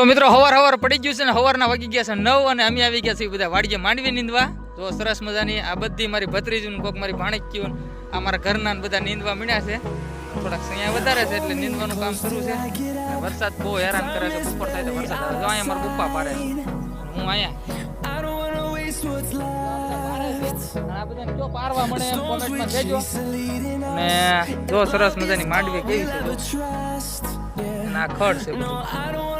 તો મિત્રો, હવાર હવાર પડી ગયું છે ને હવારના વાગી ગયા છે નવ અને અમે આવી ગયા છીએ બધા વાડીએ માંડવી નીંદવા. તો સરસ મજાની આ બધી મારી ભત્રીજું કોક મારી ભાણકીઓ આ મારા ઘરના ને બધા નીંદવા મળ્યા છે. થોડાક અહીંયા વધારે છે એટલે નીંદવાનું કામ શરૂ છે. વરસાદ બહુ હેરાન કરે છે, બપોર થાય તો વરસાદ જો અહીંયા મારા પપ્પા પાડે હું અહીંયા. પારવા મળે ને જો સરસ મજાની માંડવી કેવી છે, જો. ખડ છે. બધું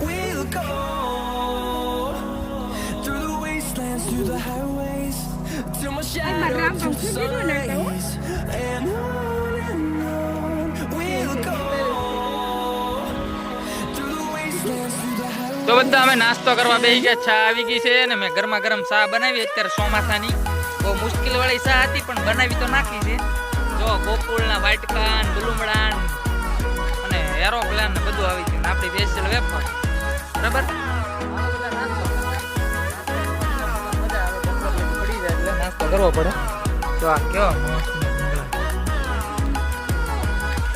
We'll go through the wastelands, through the highways, till my shadow turns to sun rays. And on and on we'll go through the wastelands, through the highways. તો બધા અમે નાસ્તો કરવા બેસી ગયા ચા આવી ગઈ છે ને મેં ગરમા ગરમ ચા બનાવી અત્યારે ચોમાસાની બહુ મુશ્કેલ વાળી ચા હતી પણ બનાવી તો નાખી છે જો ગોકુળના વાટકાન ડુલુમડાન અને એરોપ્લેન ને બધું આવી ગયું આપણી સ્પેશિયલ વેફર બરાબર? નાસ્તો કરવો પડે તો આ કેવો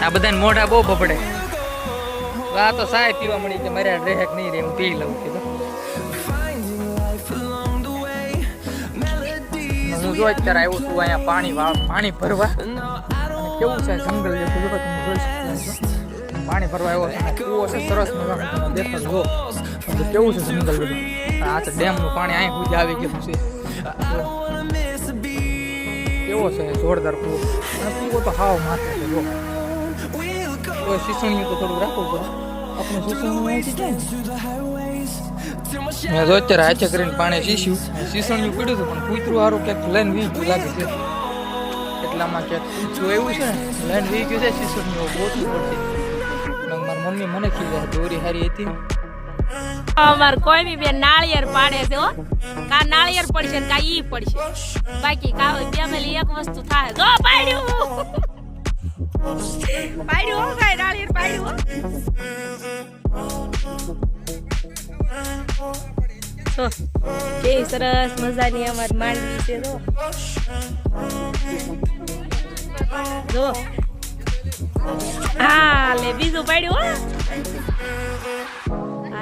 આ બધાને મોઢા બહુ ભપડે તો આ તો સાય પીવા મળી કે મારે રેહેક નહીં રે, હું પી લઉં, કીધું. હું જો અત્યારે આવ્યો છું, અહીંયા પાણી પાણી ભરવા. કેવું છે જંગલ? જેવું તમે જોઈ. પાણી ભરવા આવ્યો કૂવો છે સરસ મજાનો તમે દેખાડો જો તો કેવું છે જંગલ બધું આ તો ડેમનું પાણી અહીં સુધી આવી ગયું છે. કેવો છે જોરદાર કૂવો અને કૂવો તો હાવ માથે છે જો તો શીસણિયું તો થોડું રાખવું પડે આપણે શીસણિયું અહીંથી જાય મેં તો અત્યારે હાથે કરીને પાણી શીશ્યું શીસણિયું પીડ્યું હતું પણ કૂતરું સારું ક્યાંક લઈને વી ગયું લાગે છે એટલામાં ક્યાંક કૂતરું એવું છે ને લઈને વી ગયું છે શીસણિયું બહુ પડશે મમ્મી મને કીધું દોરી હારી હતી. અમાર કોઈ બી બેન નાળિયેર પાડે છે, હો. કા નાળિયેર પડશે કા ઈ પડશે. બાકી કા ફેમિલી એક વસ્તુ થાય. જો, પાડ્યું! પાડ્યું, હો નાળિયેર પાડ્યું જો સરસ મજાની અમાર માંડવી છે, જો. જો. હા, લે, બીજું પાડ્યું, હો.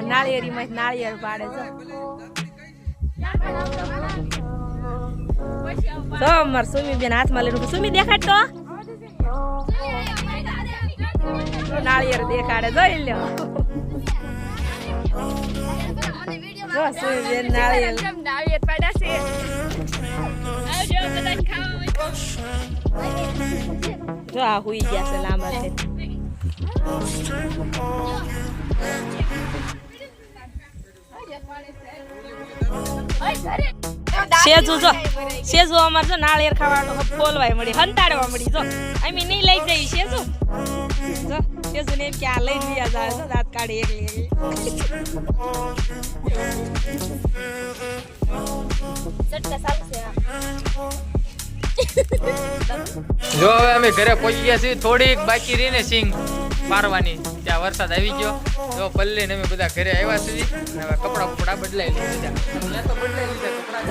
નાળિયેરીમાં નાળિયેર પાડે છે. તો અમાર સુમી બેન હાથમાં લઈને સુમી, દેખાડ તો. નાળિયેર દેખાડે, જોઈ લ્યો. નાળિયેર. નાળિયેર પાડ્યા છે. જો આ હુઈ ગયા છે સેજુ જો સેજુ અમાર જો નાળિયેર ખાવાનો ફોલવાય મળી હંતાડવા મળી જો. અમે નહીં લઈ જઈ સેજુ. જો સેજુ ને એમ કે આ લઈ ગયા જાય જો દાંત કાઢી એકલી એકલી. ચટકા સારું છે જો હવે અમે ઘરે પહોંચી ગયા છીએ, થોડીક બાકી રહીને સિંગ મારવાની. ત્યાં વરસાદ આવી ગયો. જો પલ્લી ને અમે બધા ઘરે આવ્યા સુધી અને હવે કપડા બપડા બદલાઈ લીધા. બદલાઈ લીધા, કપડા